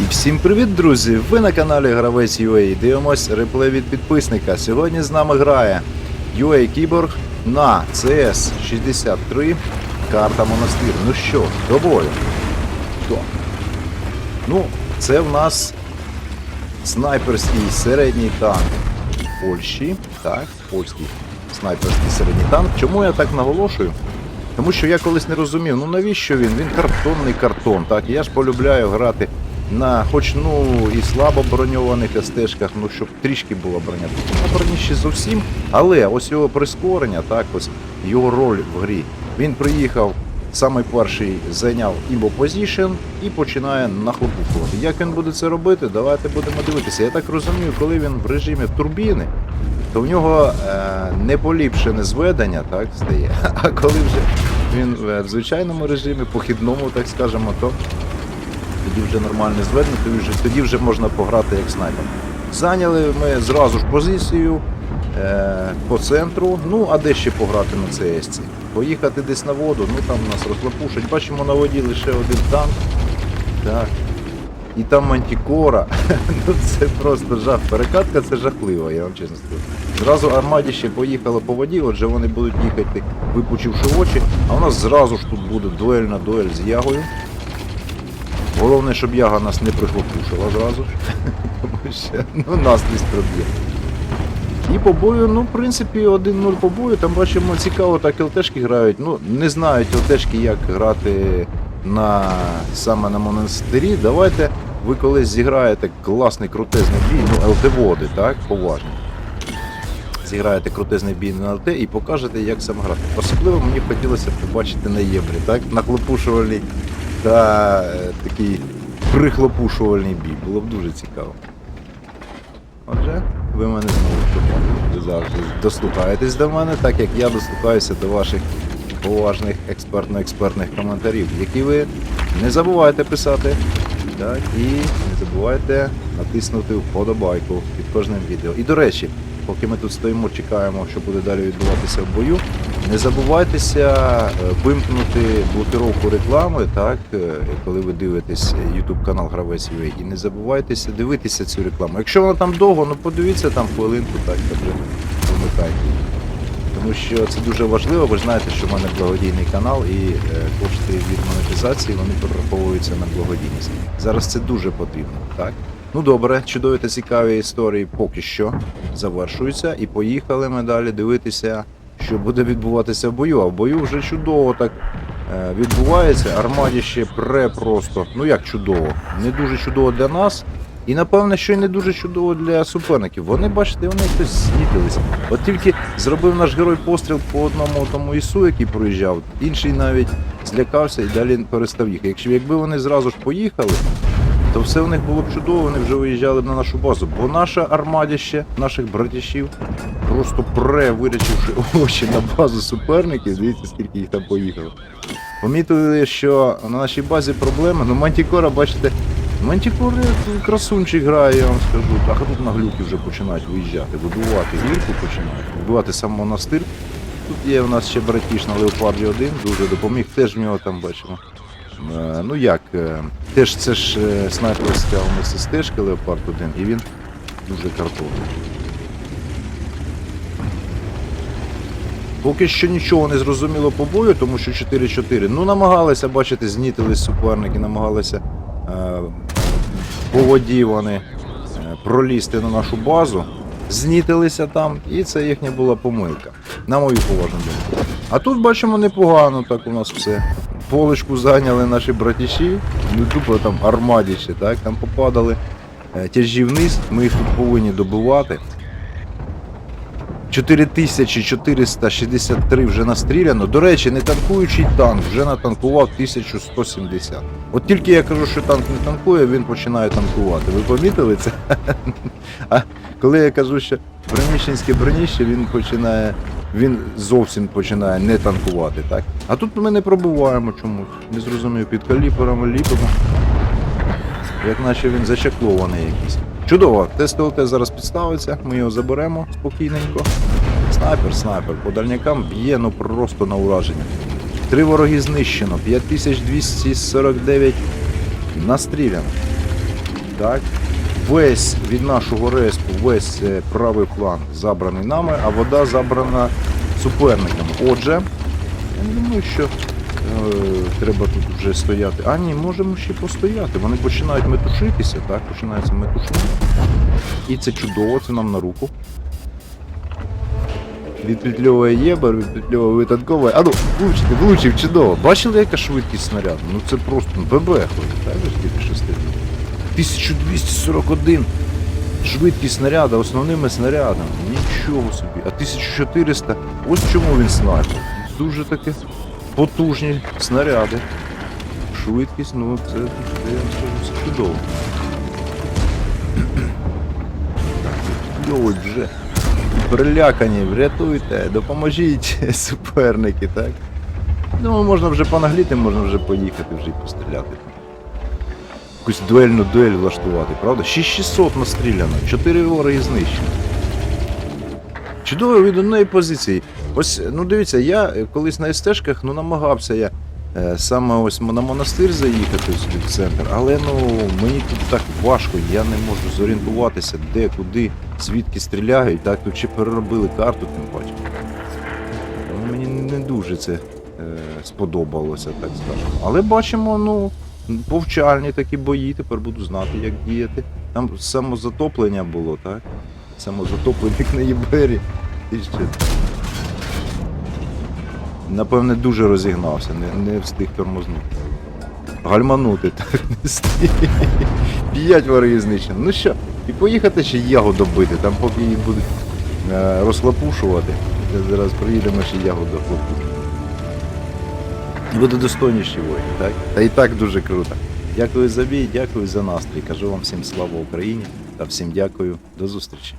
Всім привіт, друзі! Ви на каналі Гравець UA. Дивимось реплей від підписника. Сьогодні з нами грає UA Кіборг на CS 63 карта Монастир. Ну що, до бою? Хто? Ну, це в нас снайперський середній танк Польщі. Так, польський снайперський середній танк. Чому я так наголошую? Тому що я колись не розумів, ну навіщо він? Він картонний картон. Так, я ж полюбляю грати на хоч ну і слабо броньованих СТшках, ну щоб трішки була броня. Тут на броні ще зовсім. Але ось його прискорення, так, ось його роль в грі. Він приїхав, самий перший зайняв імбо позішн і починає нахлопухувати. Як він буде це робити? Давайте будемо дивитися. Я так розумію, коли він в режимі турбіни, то в нього е, не поліпшене зведення, так стає. А коли вже він е, в звичайному режимі, похідному, так скажемо, то тоді вже нормальне зведення, тоді вже, тоді вже можна пограти як снайпер. Зайняли ми зразу ж позицію е, по центру. Ну, а де ще пограти на ЦС? Поїхати десь на воду, ну там нас розлопушать. Бачимо на воді лише один танк. Так. І там мантікора. ну це просто жах. Перекатка це жахливо, я вам чесно скажу. Зразу армаді ще поїхали по воді, отже вони будуть їхати, випучивши очі, а у нас зразу ж тут буде дуель на дуель з ягою. Головне, щоб яга нас не прихлопушила зразу ж. Тому що ну, проб'є. І по бою, ну, в принципі, 1-0 по бою. Там бачимо цікаво, так ЛТшки грають. Ну, не знають ЛТшки, як грати на саме на монастирі. Давайте ви колись зіграєте класний крутезний бій, ну, ЛТ-води, так, поважно. Зіграєте крутезний бій на ЛТ і покажете, як саме грати. Особливо мені б хотілося побачити на єбрі, так? На хлопушувальній та такий прихлопушувальний бій. Було б дуже цікаво. Отже, ви мене знову. Ви завжди дослухаєтесь до мене, так як я дослухаюся до ваших поважних експертно-експертних коментарів, які ви не забувайте писати. Так, і не забувайте натиснути вподобайку під кожним відео. І до речі, поки ми тут стоїмо, чекаємо, що буде далі відбуватися в бою. Не забувайтеся е, вимкнути блокировку реклами, так, е, коли ви дивитесь YouTube канал Гравець UA. І не забувайтеся дивитися цю рекламу. Якщо вона там довго, ну подивіться там хвилинку, так, вимикайте. Тому що це дуже важливо, ви ж знаєте, що в мене благодійний канал і е, кошти від монетизації вони перераховуються на благодійність. Зараз це дуже потрібно, так? Ну добре, чудові та цікаві історії поки що завершуються. І поїхали ми далі дивитися, що буде відбуватися в бою. А в бою вже чудово так е, відбувається. Армаді ще пре просто. Ну як чудово, не дуже чудово для нас. І напевне, що й не дуже чудово для суперників. Вони, бачите, вони якось знітилися. От тільки зробив наш герой постріл по одному тому ісу, який проїжджав, інший навіть злякався і далі перестав їхати. Якщо якби вони зразу ж поїхали, то все в них було б чудово, вони вже виїжджали б на нашу базу. Бо наша армадіще, наших братішів, просто пре, вирячивши очі на базу суперників, дивіться, скільки їх там поїхало. Помітили, що на нашій базі проблеми, ну Мантікора, бачите, Мантікори красунчик грає, я вам скажу. Так, а тут на глюки вже починають виїжджати, вибивати гірку починають, вибивати сам монастир. Тут є у нас ще братіш на Леопарді 1, дуже допоміг, теж в нього там бачимо. Е, ну як, е, теж це ж е, снайперська у нас стежка Леопард 1, і він дуже картонний. Поки що нічого не зрозуміло по бою, тому що 4-4. Ну, намагалися, бачите, знітились суперники, намагалися е, по воді вони е, пролізти на нашу базу, знітилися там, і це їхня була помилка. На мою поважну думку. А тут бачимо непогано, так у нас все. Полочку зайняли наші братіші, ну тупо там армадіще, так, там попадали е, тяжі вниз, ми їх тут повинні добивати. 4463 вже настріляно. До речі, не танкуючий танк вже натанкував 1170. От тільки я кажу, що танк не танкує, він починає танкувати. Ви помітили це? А коли я кажу, що приміщенське броніще, він починає. Він зовсім починає не танкувати, так? А тут ми не пробуваємо чомусь. Не зрозумів, під каліперами ліпимо. Як наче він зачеклований якийсь. Чудово, тест ЛТ зараз підставиться, ми його заберемо спокійненько. Снайпер, снайпер, по дальнякам б'є ну просто на ураження. Три вороги знищено, 5249 настріляно. Так? Весь від нашого респу, весь е, правий план забраний нами, а вода забрана суперниками. Отже, я не думаю, що е, треба тут вже стояти. А ні, можемо ще постояти. Вони починають метушитися, так? Починається метушення. І це чудово, це нам на руку. Відпетльовує єбер, відпетльовує витанковує. А ну, влучити, влучив, чудово. Бачили, яка швидкість снаряду? Ну це просто ББ ходить, так? Тільки сказали. 1241 швидкість снаряда основними снарядами. Нічого собі. А 1400, ось чому він снайпер. Дуже таке потужні снаряди. Швидкість, ну це, я вам скажу, це чудово. Йой, вже. Перелякані, врятуйте, допоможіть суперники, так? Ну, можна вже понагліти, можна вже поїхати вже і постріляти. Якусь дуельну дуель влаштувати, правда? 6600 настріляно, 4 вороги знищено. Чудово від одної позиції. Ось, ну дивіться, я е, колись на стежках ну, намагався я е, саме ось на монастир заїхати сюди в центр, але ну мені тут так важко, я не можу зорієнтуватися, де, куди, звідки стріляють. Так, тут ще переробили карту, тим паче. Мені не дуже це е, сподобалося, так скажемо. Але бачимо, ну, повчальні такі бої, тепер буду знати, як діяти. Там самозатоплення було, так? Самозатоплення як на Єбері. І ще. Напевне, дуже розігнався, не, не встиг тормознути. Гальманути так не встиг. П'ять ворогів знищено. Ну що, і поїхати ще ягу добити, там поки її будуть е, розхлопушувати. Я зараз приїдемо ще ягу дохлопушувати. І буде достойніші воїни, так? Та і так дуже круто. Дякую за бій, дякую за настрій. Кажу вам всім слава Україні та всім дякую. До зустрічі.